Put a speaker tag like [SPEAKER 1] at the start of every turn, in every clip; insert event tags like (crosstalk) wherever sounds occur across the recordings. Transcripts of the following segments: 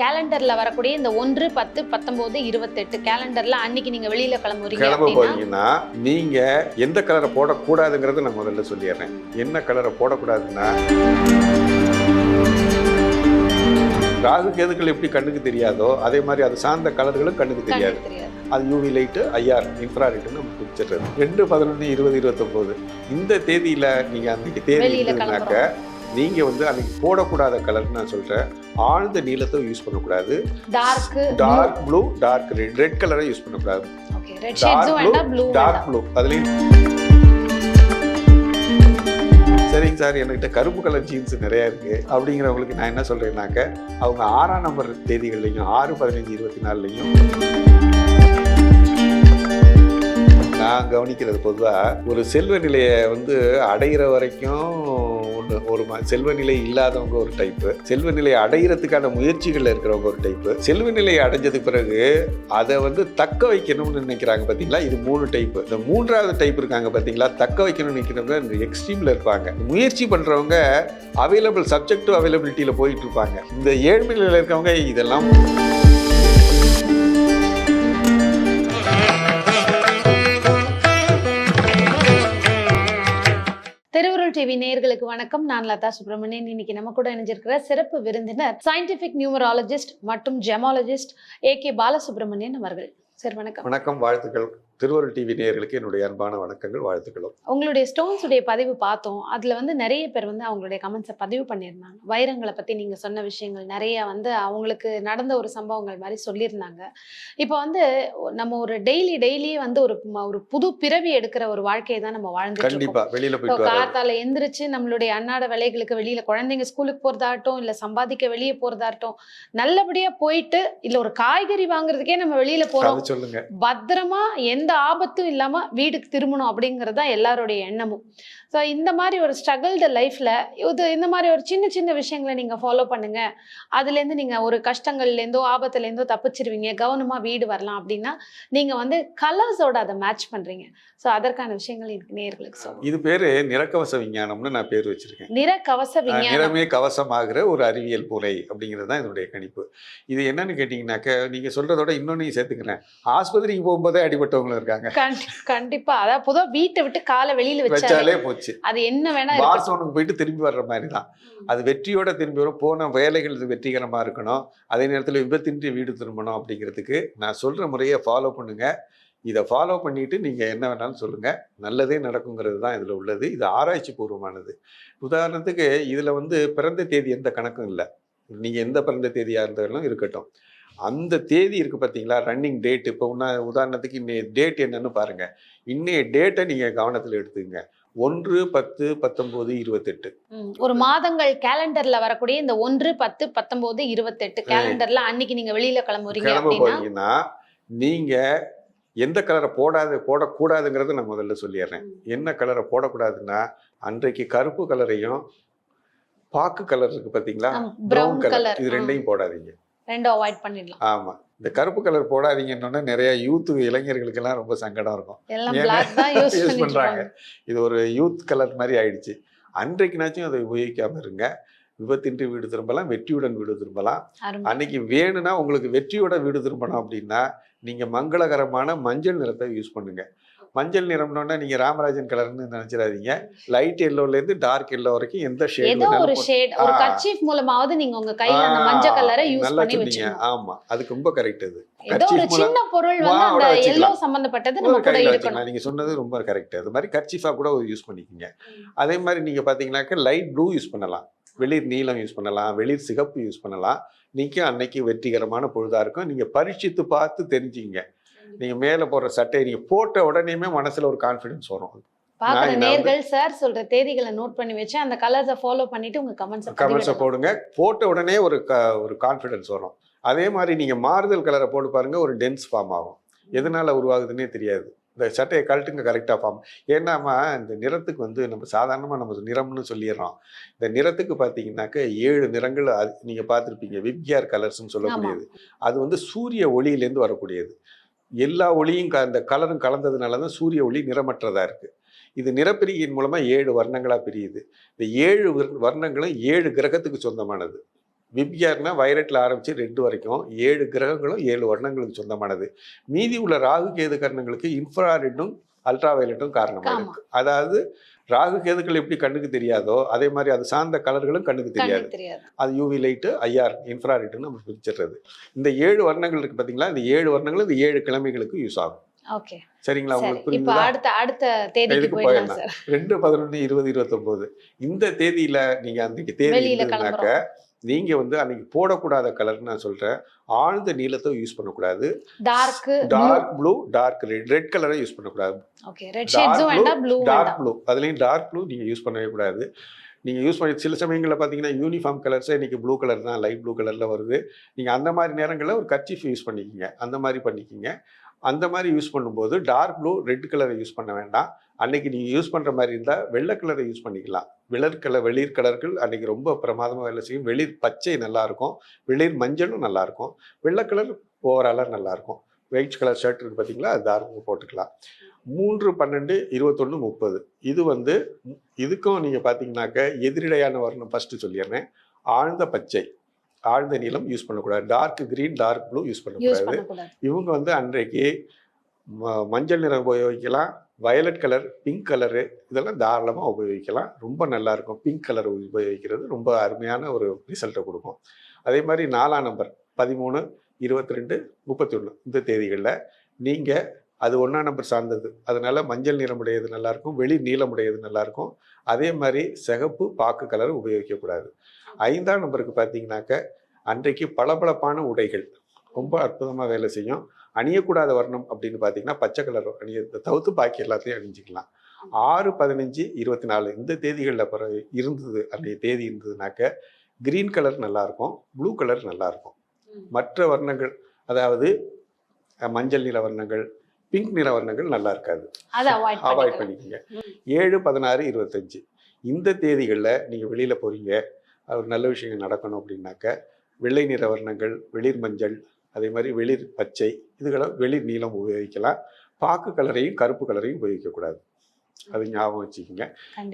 [SPEAKER 1] கேலண்டர்ல வரக்கூடிய இந்த ஒன்று பத்து பத்தொன்பது இருபத்தெட்டு கேலண்டர்ல அன்னைக்கு நீங்க வெளியில கிளம்புறீங்க
[SPEAKER 2] கிளம்ப போறீங்கன்னா நீங்க எந்த கலரை போடக்கூடாதுங்கிறத நான் முதல்ல சொல்லிடுறேன். என்ன கலரை போடக்கூடாதுன்னா ராகு கேதுக்கள் எப்படி கண்ணுக்கு தெரியாதோ அதே மாதிரி அது சார்ந்த கலர்களும் கண்ணுக்கு தெரியாது. அது யூவி லைட்டு ஐஆர் இன்ஃப்ராரெட்னு நம்ம பிடிச்சிடுறது ரெண்டு பதினொன்று இருபது இருபத்தொம்போது. இந்த தேதியில நீங்க அன்னைக்கு தேதி இருந்ததுனாக்க
[SPEAKER 1] கிளம்புறோம்
[SPEAKER 2] நீங்க வந்து அன்னைக்கு போடக்கூடாத கலர்னு நான் சொல்றேன். ஆழ்ந்த நீளத்தை யூஸ் பண்ணக்கூடாது.
[SPEAKER 1] Dark
[SPEAKER 2] dark blue dark red red கலரை யூஸ் பண்ணக்கூடாது.
[SPEAKER 1] வேண்டாம் ப்ளூ
[SPEAKER 2] டார்க் ப்ளூ அதுலேயும் சரிங்க சார் என்கிட்ட கருப்பு கலர் ஜீன்ஸ் நிறைய இருக்கு. அப்படிங்கிறவங்களுக்கு நான் என்ன சொல்றேன்னாக்க அவங்க ஆறாம் நம்பர் தேதிகள்லையும் ஆறு பதினஞ்சு இருபத்தி நாலுலையும் நான் கவனிக்கிறது பொதுவாக ஒரு செல்வ நிலையை வந்து அடையிற வரைக்கும் ஒன்று ஒரு செல்வ நிலை இல்லாதவங்க ஒரு டைப்பு செல்வ நிலை அடையிறதுக்கான முயற்சிகளில் இருக்கிறவங்க ஒரு டைப்பு செல்வ நிலை அடைஞ்சதுக்கு பிறகு அதை வந்து தக்க வைக்கணும்னு நினைக்கிறாங்க பார்த்தீங்களா இது மூணு டைப்பு இந்த மூன்றாவது டைப் இருக்காங்க பார்த்தீங்களா தக்க வைக்கணும்னு நினைக்கிறவங்க இந்த எக்ஸ்ட்ரீமில் இருப்பாங்க. முயற்சி பண்ணுறவங்க அவைலபிள் சப்ஜெக்ட் அவைலபிலிட்டியில் போயிட்டு இருப்பாங்க. இந்த ஏழ்மையில் இருக்கவங்க இதெல்லாம்
[SPEAKER 1] டிவி நேயர்களுக்கு வணக்கம். நான் லதா சுப்பிரமணியன். இன்னைக்கு நம்ம கூட இணைஞ்சிருக்கிற சிறப்பு விருந்தினர் சயின்டிபிக் நியூமராலஜிஸ்ட் மற்றும் ஜெமாலஜிஸ்ட் ஏ கே பாலசுப்ரமணியன் அவர்கள். சார் வணக்கம்.
[SPEAKER 2] வணக்கம். வாழ்த்துக்கள். திருவருள் டிவி நேயர்களுக்கு என்னுடைய அன்பான வணக்கங்கள் வாழ்த்துக்களும்.
[SPEAKER 1] உங்களுடைய ஸ்டோன்ஸ் உடைய பதிவு பார்த்தோம். அதுல வந்து நிறைய பேர் வந்து அவங்களுடைய கமெண்ட்ஸை பதிவு பண்ணியிருந்தாங்க. வைரங்களை பத்தி நீங்க சொன்ன விஷயங்கள் நிறைய வந்து அவங்களுக்கு நடந்த ஒரு சம்பவங்கள் மாதிரி சொல்லியிருந்தாங்க. இப்போ வந்து நம்ம ஒரு டெய்லி டெய்லி வந்து ஒரு ஒரு புது பிறவி எடுக்கிற ஒரு வாழ்க்கையை தான் நம்ம வாழ்ந்துட்டு இருக்கோம்.
[SPEAKER 2] கண்டிப்பா. வெளியில வராது
[SPEAKER 1] காத்தால எந்திரிச்சு நம்மளுடைய அன்னாட வேலைகளுக்கு வெளியில குழந்தைங்க ஸ்கூலுக்கு போறதாகட்டும் இல்ல சம்பாதிக்க வெளியே போறதாகட்டும் நல்லபடியா போயிட்டு இல்ல ஒரு காய்கறி வாங்குறதுக்கே நம்ம வெளியில போறோம்.
[SPEAKER 2] சொல்லுங்க.
[SPEAKER 1] பத்திரமா எந்த ஆபத்தும் இல்லாம வீட்டுக்கு திரும்பணும் அப்படிங்கிறது தான் எல்லாருடைய எண்ணமும். ஸோ இந்த மாதிரி ஒரு ஸ்ட்ரகிள்டு லைஃப்ல இது இந்த மாதிரி ஒரு சின்ன சின்ன விஷயங்களை நீங்க ஃபாலோ பண்ணுங்க. அதுலேருந்து நீங்க ஒரு கஷ்டங்கள்லேருந்தோ ஆபத்துலேருந்தோ தப்பிச்சிருவீங்க. கவனமா வீடு வரலாம் அப்படின்னா நீங்க வந்து கலர்ஸோட அதை மேட்ச் பண்றீங்க. ஸோ அதற்கான விஷயங்கள் எனக்கு நேர்களுக்கு சொல்லுங்க.
[SPEAKER 2] இது பேரு நிறக்கவச விஞ்ஞானம்னு நான் பேர் வச்சிருக்கேன்.
[SPEAKER 1] நிற கவச
[SPEAKER 2] அஹ்
[SPEAKER 1] விஞ்ஞானம்.
[SPEAKER 2] நிறமே கவசமாகிற ஒரு அறிவியல் முறை அப்படிங்கிறது தான் இதனுடைய கணிப்பு. இது என்னன்னு கேட்டிங்கனாக்க நீங்க சொல்றதோட இன்னொன்னையும் சேர்த்துக்கிறேன். ஆஸ்பத்திரிக்கு போகும்போதே இருக்காங்க.
[SPEAKER 1] கண்டி- கண்டிப்பா. அதாவது பொதுவா வீட்டை விட்டு காலை வெளியில வச்சாலே
[SPEAKER 2] போச்சு.
[SPEAKER 1] அது என்ன வேணா.
[SPEAKER 2] பார்சோனுக்கு போயிட்டு திரும்பி வர்ற மாதிரி தான் அது வெற்றியோட திரும்பி வரும். போன வேலைகள் வெற்றிகரமாக இருக்கணும். அதே நேரத்தில் விபத்தின்றி வீடு திரும்பணும் அப்படிங்கிறதுக்கு நான் சொல்கிற முறையை ஃபாலோ பண்ணுங்க. இதை ஃபாலோ பண்ணிட்டு நீங்கள் என்ன வேணாலும் சொல்லுங்கள் நல்லதே நடக்குங்கிறது தான் இதில் உள்ளது. இது ஆராய்ச்சி பூர்வமானது. உதாரணத்துக்கு இதில் வந்து பிறந்த தேதி எந்த கணக்கும் இல்லை. நீங்கள் எந்த பிறந்த தேதியாக இருந்தாலும் இருக்கட்டும். அந்த தேதி இருக்குது பார்த்தீங்களா ரன்னிங் டேட் இப்போ உன்ன உதாரணத்துக்கு இன்னைய டேட் என்னன்னு பாருங்கள் இன்னைய டேட்டை நீங்கள் கவனத்தில் எடுத்துக்கங்க. ஒன்று பத்து பத்தொம்போது இருபத்தெட்டு.
[SPEAKER 1] ஒரு மாதங்கள் கேலண்டர்ல வரக்கூடிய இந்த ஒன்று பத்து பத்தொன்பது இருபத்தெட்டு கேலண்டர்ல அன்னைக்கு நீங்க வெளியில கிளம்புறீங்க
[SPEAKER 2] கிளம்ப போறீங்கன்னா நீங்க எந்த கலரை போடாது போடக்கூடாதுங்கிறத நான் முதல்ல சொல்லிடுறேன். என்ன கலரை போடக்கூடாதுன்னா அன்றைக்கு கருப்பு கலரையும் பாக்கு கலர் இருக்கு பாத்தீங்களா?
[SPEAKER 1] ப்ரௌன்
[SPEAKER 2] கலர் இது ரெண்டையும் போடாதீங்க.
[SPEAKER 1] ரெண்டும் அவாய்ட் பண்ணிடலாம்.
[SPEAKER 2] ஆமா. இந்த கருப்பு கலர் போடாதீங்கன்னு நிறைய யூத் இளைஞர்களுக்கெல்லாம் ரொம்ப சங்கடம் இருக்கும்.
[SPEAKER 1] யூஸ் இருப்பாங்க.
[SPEAKER 2] இது ஒரு யூத் கலர் மாதிரி ஆயிடுச்சு. அன்றைக்குனாச்சும் அதை உபயோகிக்காம இருங்க. விபத்தின்றி வீடு திரும்பலாம் வெற்றியுடன் வீடு திரும்பலாம். அன்னைக்கு வேணும்னா உங்களுக்கு வெற்றியோட வீடு திரும்பணும் அப்படின்னா நீங்க மங்களகரமான மஞ்சள் நிறத்தை யூஸ் பண்ணுங்க. மஞ்சள் நிறம்னோன்னா நீங்க ராமராஜன் கலர்னு நினைச்சிடாதீங்க. லைட் எல்லோல இருந்து டார்க் எல்லோ வரைக்கும் எந்த
[SPEAKER 1] ஏதோ ஒரு
[SPEAKER 2] ஷேட்
[SPEAKER 1] ஷேட் ஒரு. கர்ச்சீஃப் மூலமாவது நீங்க உங்க கையில அந்த மஞ்சள் கலரை யூஸ்
[SPEAKER 2] நல்லா
[SPEAKER 1] பண்ணி
[SPEAKER 2] சொன்னீங்க.
[SPEAKER 1] வச்சுக்கணும்.
[SPEAKER 2] ஆமா அதுக்கு ரொம்ப கரெக்ட் அது.
[SPEAKER 1] ஏதோ ஒரு
[SPEAKER 2] மூலம்
[SPEAKER 1] சின்ன பொருள் வந்து அந்த
[SPEAKER 2] வச்சுக்கலாம்.
[SPEAKER 1] எல்லோ சம்பந்தப்பட்டது நம்ம கூட
[SPEAKER 2] கையில
[SPEAKER 1] இருக்கணும்.
[SPEAKER 2] வச்சுக்கலாம். நீங்க சொன்னது ரொம்ப கரெக்ட் அது மாதிரி கர்ச்சீஃபா கூட யூஸ் பண்ணிக்கோங்க. அதே மாதிரி நீங்க பாத்தீங்கன்னாக்க லைட் ப்ளூ யூஸ் பண்ணலாம். வெளிர் நீலம் யூஸ் பண்ணலாம். வெளிர் சிகப்பு யூஸ் பண்ணலாம். நீங்க அன்னைக்கு வெற்றிகரமான பொழுதா இருக்கும். நீங்க பரீட்சித்து பார்த்து தெரிஞ்சுங்க நீங்க மேல போடுற சட்டையை நீங்க போட்ட உடனேயுமே மனசுல ஒரு கான்ஃபிடன்ஸ் வரும். இதை
[SPEAKER 1] நேர்கள் சார் சொல்ற தேதிகளை நோட் பண்ணி வச்சு அந்த கலர்ஸை ஃபாலோ பண்ணிட்டு உங்க கமெண்ட்ஸ்
[SPEAKER 2] கமெண்ட்ஸை போடுங்க. போட்ட உடனே ஒரு க ஒரு கான்ஃபிடன்ஸ் வரும். அதே மாதிரி நீங்கள் மாறுதல் கலரை போட்டு பாருங்க ஒரு டென்ஸ் ஃபார்ம் ஆகும். எதனால உருவாகுதுன்னே தெரியாது. இந்த சட்டையை கழட்டுங்க கரெக்டாக ஃபார்ம் ஏன்னாமா இந்த நிறத்துக்கு வந்து நம்ம சாதாரணமாக நம்ம நிறம்னு சொல்லிடுறோம். இந்த நிறத்துக்கு பார்த்தீங்கன்னாக்க ஏழு நிறங்கள் அது நீங்கள் பார்த்துருப்பீங்க விப்கியார் கலர்ஸ்னு சொல்லக்கூடியது. அது வந்து சூரிய ஒளியிலேருந்து வரக்கூடியது. எல்லா ஒளியும் அந்த கலரும் கலந்ததுனால தான் சூரிய ஒளி நிறமற்றதாக இருக்குது இது நிறப்பிரிகையின் மூலமாக ஏழு வர்ணங்களாக பிரியுது. இந்த ஏழு வர்- வர்ணங்களும் ஏழு கிரகத்துக்கு சொந்தமானது. விப்கியார்னா வயலட்ல ஆரம்பிச்சு ரெட் வரைக்கும் ஏழு கிரகங்களும் ஏழு வர்ணங்களுக்கு சொந்தமானது. மீதி உள்ள ராகு கேது கர்ணங்களுக்கு இன்ஃப்ராரெட்டும் அல்ட்ரா வயலட்டும் காரணமாக
[SPEAKER 1] ஆமா.
[SPEAKER 2] இருக்கு. அதாவது ராகு கேதுக்கள் எப்படி கண்ணுக்கு தெரியாதோ அதே மாதிரி அது சார்ந்த கலர்களும் கண்ணுக்கு தெரியாது. அது யூவி லைட்டு ஐஆர் இன்ஃப்ராரெட்னு நம்ம பிரிச்சிடுறது. இந்த ஏழு வர்ணங்கள் இருக்கு பார்த்தீங்களா இந்த ஏழு வர்ணங்களும் இந்த ஏழு கிழமைகளுக்கு யூஸ் ஆகும்.
[SPEAKER 1] ஓகே
[SPEAKER 2] சரிங்களா?
[SPEAKER 1] சரி.
[SPEAKER 2] உங்களுக்கு புரியுதா
[SPEAKER 1] அடுத்த அடுத்த தேதிக்கு போயிடலாம்
[SPEAKER 2] ரெண்டு பதினொன்று இருபது இருபத்தொம்போது. இந்த தேதியில நீங்க அன்னைக்கு தேதி இருந்ததுனாக்க நீங்க வந்து அன்னைக்கு போடக்கூடாத கலர் நான் சொல்றேன். ஆழ்ந்த நீளத்தை யூஸ் பண்ணக்கூடாது.
[SPEAKER 1] Dark
[SPEAKER 2] dark blue dark red red கலரை யூஸ் பண்ணக்கூடாது.
[SPEAKER 1] ஓகே ரெட் ஷேட்ஸும் வேண்டாம் ப்ளூ
[SPEAKER 2] டார்க் ப்ளூ அதுலேயும் டார்க் ப்ளூ நீங்கள் யூஸ் பண்ணவே கூடாது. நீங்கள் யூஸ் பண்ணி சில சமயங்களில் பார்த்தீங்கன்னா யூனிஃபார்ம் கலர்ஸே இன்னைக்கு ப்ளூ கலர் தான் லைட் ப்ளூ கலரில் வருது. நீங்கள் அந்த மாதிரி நேரங்களில் ஒரு கர்ச்சீஃப் யூஸ் பண்ணிக்கிங்க. அந்த மாதிரி பண்ணிக்கிங்க. அந்த மாதிரி யூஸ் பண்ணும்போது டார்க் ப்ளூ ரெட் கலரை யூஸ் பண்ண வேண்டாம். அன்னைக்கு நீங்கள் யூஸ் பண்ணுற மாதிரி இருந்தால் வெள்ளை கலரை யூஸ் பண்ணிக்கலாம். வெளிர் கலர் வெளிர் கலர்கள் அன்னைக்கு ரொம்ப பிரமாதமாக வேலை செய்யும். வெளிர் பச்சை நல்லா இருக்கும். வெளிர் மஞ்சளும் நல்லா இருக்கும். வெள்ளை கலர் ஓவராலாக நல்லா இருக்கும். ஒயிட் கலர் ஷர்ட் இருக்கு பார்த்தீங்களா அது தாராளமாக போட்டுக்கலாம். மூன்று பன்னெண்டு இருபத்தொன்று முப்பது. இது வந்து இதுக்கும் நீங்கள் பார்த்தீங்கன்னாக்க எதிரிடையான வர்ணம் ஃபஸ்ட்டு சொல்லிடுறேன். ஆழ்ந்த பச்சை. ஆழ்ந்த நீளம் யூஸ் பண்ணக்கூடாது. Dark green dark blue use பண்ணக்கூடாது.
[SPEAKER 1] பண்ணக்கூடாது.
[SPEAKER 2] இவங்க வந்து அன்றைக்கு ம- மஞ்சள் நிறம் உபயோகிக்கலாம் வயலட் கலர் பிங்க் கலரு இதெல்லாம் தாராளமாக உபயோகிக்கலாம். ரொம்ப நல்லா இருக்கும். பிங்க் கலர் உபயோகிக்கிறது ரொம்ப அருமையான ஒரு ரிசல்ட்டை கொடுக்கும். அதே மாதிரி நாலாம் நம்பர் பதிமூணு இருபத்தி ரெண்டு முப்பத்தி ஒன்று இந்த தேதிகளில் நீங்கள் அது ஒன்றாம் நம்பர் சார்ந்தது. அதனால் மஞ்சள் நிறமுடையது நல்லாயிருக்கும் வெளி நீளமுடையது நல்லாயிருக்கும் அதே மாதிரி சிகப்பு பாக்கு கலர் உபயோகிக்கக்கூடாது ஐந்தாம் நம்பருக்கு பார்த்தீங்கன்னாக்க அன்றைக்கு பளபளப்பான உடைகள் ரொம்ப அற்புதமாக வேலை செய்யும். அணியக்கூடாத வர்ணம் அப்படின்னு பார்த்தீங்கன்னா பச்சை கலர் அணிய தவிர்த்து பாக்கி எல்லாத்தையும் அணிஞ்சிக்கலாம். ஆறு பதினஞ்சு இருபத்தி நாலு இந்த தேதிகளில் பிறகு இருந்தது அன்றைய தேதி இருந்ததுனாக்க கிரீன் கலர் நல்லாயிருக்கும் ப்ளூ கலர் நல்லாயிருக்கும் மற்ற வர்ணங்கள் அதாவது மஞ்சள் நிற வர்ணங்கள் பிங்க் நிற வர்ணங்கள் நல்லா இருக்காது
[SPEAKER 1] அவாய்ட்
[SPEAKER 2] பண்ணிக்கோங்க. ஏழு பதினாறு இருபத்தஞ்சு இந்த தேதிகளில் நீங்கள் வெளியில் போகிறீங்க ஒரு நல்ல விஷயங்கள் நடக்கணும் அப்படின்னாக்க வெள்ளை நிற வர்ணங்கள் வெளிர் மஞ்சள் அதே மாதிரி வெளிர் பச்சை இதுகளை வெளிர் நீலம் உபயோகிக்கலாம். பாக்கு கலரையும் கருப்பு கலரையும் உபயோகிக்கக்கூடாது. அது ஞாபகம் வச்சுக்கோங்க.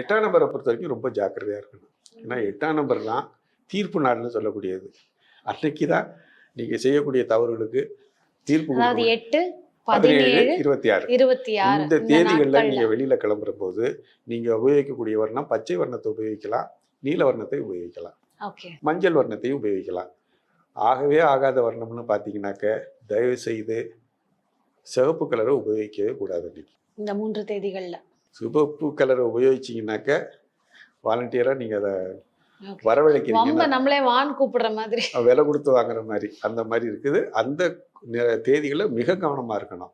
[SPEAKER 2] எட்டாம் நம்பரை பொறுத்த வரைக்கும் ரொம்ப ஜாக்கிரதையாக இருக்கணும். ஏன்னா எட்டாம் நம்பர் தான் தீர்ப்பு நாள்னு சொல்லக்கூடியது. அன்னைக்கு தான் நீங்கள் செய்யக்கூடிய தவறுகளுக்கு தீர்ப்பு.
[SPEAKER 1] எட்டு
[SPEAKER 2] பதினேழு இருபத்தி ஆறு.
[SPEAKER 1] இருபத்தி ஆறு
[SPEAKER 2] இந்த தேதிகளில்
[SPEAKER 1] நாட்கள்ல.
[SPEAKER 2] நீங்க வெளியில கிளம்புற போது நீங்க உபயோகிக்கக்கூடிய வர்ணம் பச்சை வர்ணத்தை உபயோகிக்கலாம் நீல வர்ணத்தை உபயோகிக்கலாம். மஞ்சள் வர்ணத்தையும் உபயோகிக்கலாம். ஆகவே ஆகாத வர்ணம்னு பார்த்தீங்கன்னாக்க தயவு செய்து சிவப்பு கலரை உபயோகிக்கவே கூடாது அன்னைக்கு.
[SPEAKER 1] இந்த மூன்று தேதிகள்ல.
[SPEAKER 2] சிவப்பு கலரை உபயோகிச்சீங்கன்னாக்க வாலண்டியராக நீங்கள் அதை. வரவழைக்கிறீங்க.
[SPEAKER 1] நம்மளே வான் கூப்பிடுற மாதிரி.
[SPEAKER 2] விலை கொடுத்து வாங்குற மாதிரி. அந்த மாதிரி இருக்குது. அந்த தேதிகளை மிக கவனமாக இருக்கணும்.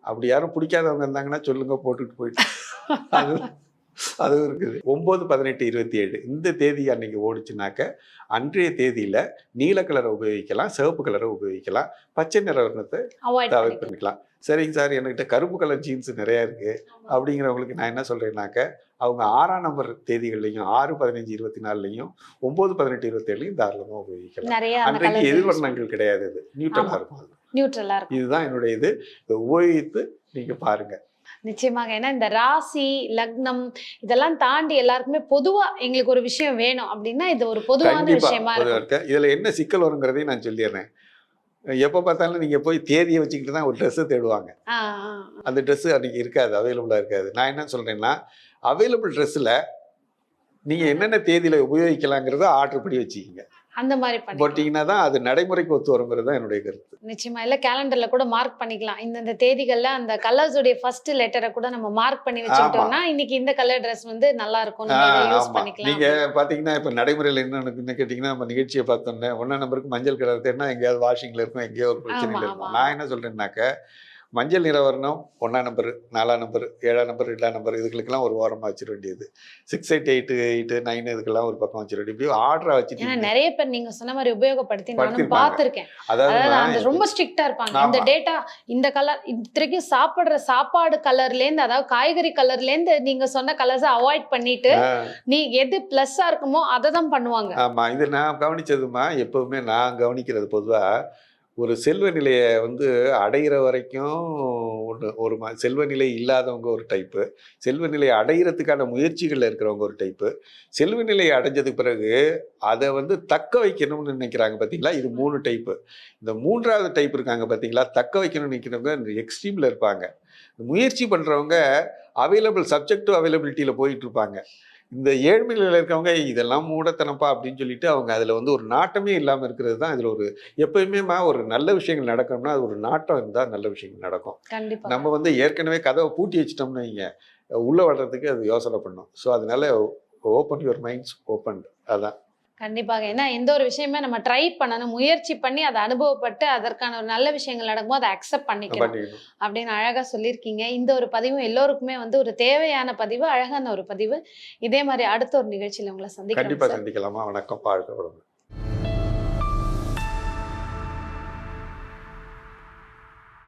[SPEAKER 2] அப்படி யாரும் பிடிக்காதவங்க இருந்தாங்கன்னா சொல்லுங்க போட்டுட்டு போயிட்டு. (laughs) அதுவும் இருக்குது. ஒம்பது பதினெட்டு இருபத்தி ஏழு. இந்த தேதி அன்னைக்கு ஓடிச்சுனாக்க அன்றைய தேதியில நீல கலரை உபயோகிக்கலாம் சிவப்பு கலரை உபயோகிக்கலாம் பச்சை நிற வர்ணத்தை
[SPEAKER 1] அவாய்ட் பண்ணிக்கலாம்.
[SPEAKER 2] சரிங்க சார். என்கிட்ட கருப்பு கலர் ஜீன்ஸ் நிறையா இருக்கு. அப்படிங்கிறவங்களுக்கு நான் என்ன சொல்றேன்னாக்க அவங்க ஆறாம் நம்பர் தேதிகள்லையும் ஆறு பதினஞ்சு இருபத்தி நாலுலையும் ஒம்பது பதினெட்டு இருபத்தேழுலையும் தாராளமாக உபயோகிக்கலாம். அன்றைக்கு எதிர்வர்ணங்கள் கிடையாது இது நியூட்ரலாக. இருக்கும் அது.
[SPEAKER 1] நியூட்ரலா இருக்கும்.
[SPEAKER 2] இதுதான் என்னுடைய இது. இதை உபயோகித்து நீங்க பாருங்க.
[SPEAKER 1] நிச்சயமாக. ஏன்னா இந்த ராசி லக்னம் இதெல்லாம் தாண்டி எல்லாருக்குமே பொதுவா எங்களுக்கு ஒரு விஷயம் வேணும் அப்படின்னா இது ஒரு பொதுவான விஷயமா
[SPEAKER 2] இருக்கு. இதுல என்ன சிக்கல் வருங்கிறதையும் நான் சொல்லிடுறேன். எப்போ பார்த்தாலும் நீங்க போய் தேதியை வச்சுக்கிட்டு தான் ஒரு ட்ரெஸ்ஸை தேடுவாங்க. அந்த Dress அன்னைக்கு இருக்காது அவைலபிளாக இருக்காது. நான் என்ன சொல்றேன்னா அவைலபிள் ட்ரெஸ்ஸில் நீங்க என்னென்ன தேதியில உபயோகிக்கலாங்கிறத ஆர்டர் பண்ணி வச்சுக்கிங்க.
[SPEAKER 1] அந்த மாதிரி
[SPEAKER 2] போட்டிங்கன்னா தான் அது நடைமுறைக்கு ஒத்து வருங்கிறது தான் என்னுடைய கருத்து.
[SPEAKER 1] நிச்சயமா. இல்ல கேலண்டர்ல கூட மார்க் பண்ணிக்கலாம். இந்தந்த தேதிகள்ல அந்த கலர்ஸ் உடைய ஃபர்ஸ்ட் லெட்டரை கூட நம்ம மார்க் பண்ணி வச்சுக்கிட்டோம்னா இன்னைக்கு இந்த கலர் Dress வந்து நல்லா இருக்கும். யூஸ். பண்ணிக்கலாம்.
[SPEAKER 2] பாத்தீங்கன்னா இப்ப நடைமுறையில் என்ன நடக்குதுன்னு கேட்டீங்கன்னா நம்ம நிகழ்ச்சியை பார்த்தோன்னே ஒன்னா நம்பருக்கு மஞ்சள் கலர் தேடினா எங்கேயாவது வாஷிங்ல இருக்கும் எங்கேயோ ஒரு பிரச்சனையில் இருக்கும். நான் என்ன சொல்றேன்னாக்க மஞ்சள் நிறவர்ணம் ஒன்றாம் நம்பர் நாலாம் நம்பர் ஏழாம் நம்பர் ரெண்டாம் நம்பர் இதுகளுக்கெல்லாம் ஒரு ஓரமாக வச்சிட வேண்டியது. Six eight eight eight nine இதுக்கெல்லாம் ஒரு பக்கம் வச்சிட இப்படி ஆர்டரா வச்சுட்டு
[SPEAKER 1] நிறைய பேர் நீங்க சொன்ன மாதிரி உபயோகப்படுத்தி நானும். பார்த்திருக்கேன்.
[SPEAKER 2] அதாவது
[SPEAKER 1] அந்த ரொம்ப ஸ்ட்ரிக்டா இருப்பாங்க. இந்த
[SPEAKER 2] ஆமா.
[SPEAKER 1] டேட்டா இந்த கலர் இத்தனைக்கும் சாப்பிடுற சாப்பாடு கலர்ல இருந்து அதாவது காய்கறி கலர்ல இருந்து நீங்க சொன்ன கலர்ஸ் அவாய்ட் பண்ணிட்டு நீ எது பிளஸ்ஸா இருக்குமோ அதை தான் பண்ணுவாங்க.
[SPEAKER 2] ஆமா. இது நான் கவனிச்சதுமா எப்பவுமே நான் கவனிக்கிறது பொதுவா ஒரு செல்வ நிலையை வந்து அடையிற வரைக்கும் ஒன்று ஒரு ம செல்வ நிலை இல்லாதவங்க ஒரு டைப்பு செல்வ நிலையை அடையிறதுக்கான முயற்சிகளில் இருக்கிறவங்க ஒரு டைப்பு செல்வ நிலையை அடைஞ்சதுக்கு பிறகு அதை வந்து தக்க வைக்கணும்னு நினைக்கிறாங்க பார்த்தீங்களா இது மூணு டைப்பு இந்த மூன்றாவது டைப் இருக்காங்க பார்த்தீங்களா தக்க வைக்கணும்னு நினைக்கிறவங்க எக்ஸ்ட்ரீமில் இருப்பாங்க. முயற்சி பண்ணுறவங்க அவைலபிள் சப்ஜெக்ட் அவைலபிலிட்டியில் போயிட்டு இருப்பாங்க. இந்த ஏழ்மையில் இருக்கவங்க இதெல்லாம் மூடத்தனப்பா அப்படின்னு சொல்லிட்டு அவங்க அதில் வந்து ஒரு நாட்டமே இல்லாமல் இருக்கிறது தான் இதில் ஒரு எப்பயுமேமா ஒரு நல்ல விஷயங்கள் நடக்கணும்னா அது ஒரு நாட்டம் இருந்தால் நல்ல விஷயங்கள் நடக்கும். நம்ம வந்து ஏற்கனவே கதவை பூட்டி வச்சிட்டோம்னு வைங்க உள்ளே வர்றதுக்கு அது யோசனை பண்ணும். ஸோ அதனால ஓப்பன் யுவர் மைண்ட்ஸ் ஓப்பன் அதான்.
[SPEAKER 1] கண்டிப்பாக. ஏன்னா எந்த ஒரு விஷயமே நம்ம ட்ரை பண்ணணும் முயற்சி பண்ணி அதை அனுபவப்பட்டு அதற்கான ஒரு நல்ல விஷயங்கள் நடக்கும்போது அதை அக்செப்ட் பண்ணிக்கணும் அப்படின்னு அழகா சொல்லியிருக்கீங்க. இந்த ஒரு பதிவும் எல்லோருக்குமே வந்து ஒரு தேவையான பதிவு அழகான ஒரு பதிவு. இதே மாதிரி அடுத்த ஒரு நிகழ்ச்சியில உங்களை
[SPEAKER 2] கண்டிப்பாக
[SPEAKER 1] சந்திக்கிறேன்
[SPEAKER 2] சந்திக்கலாமா? வணக்கம். வாழ்க்கை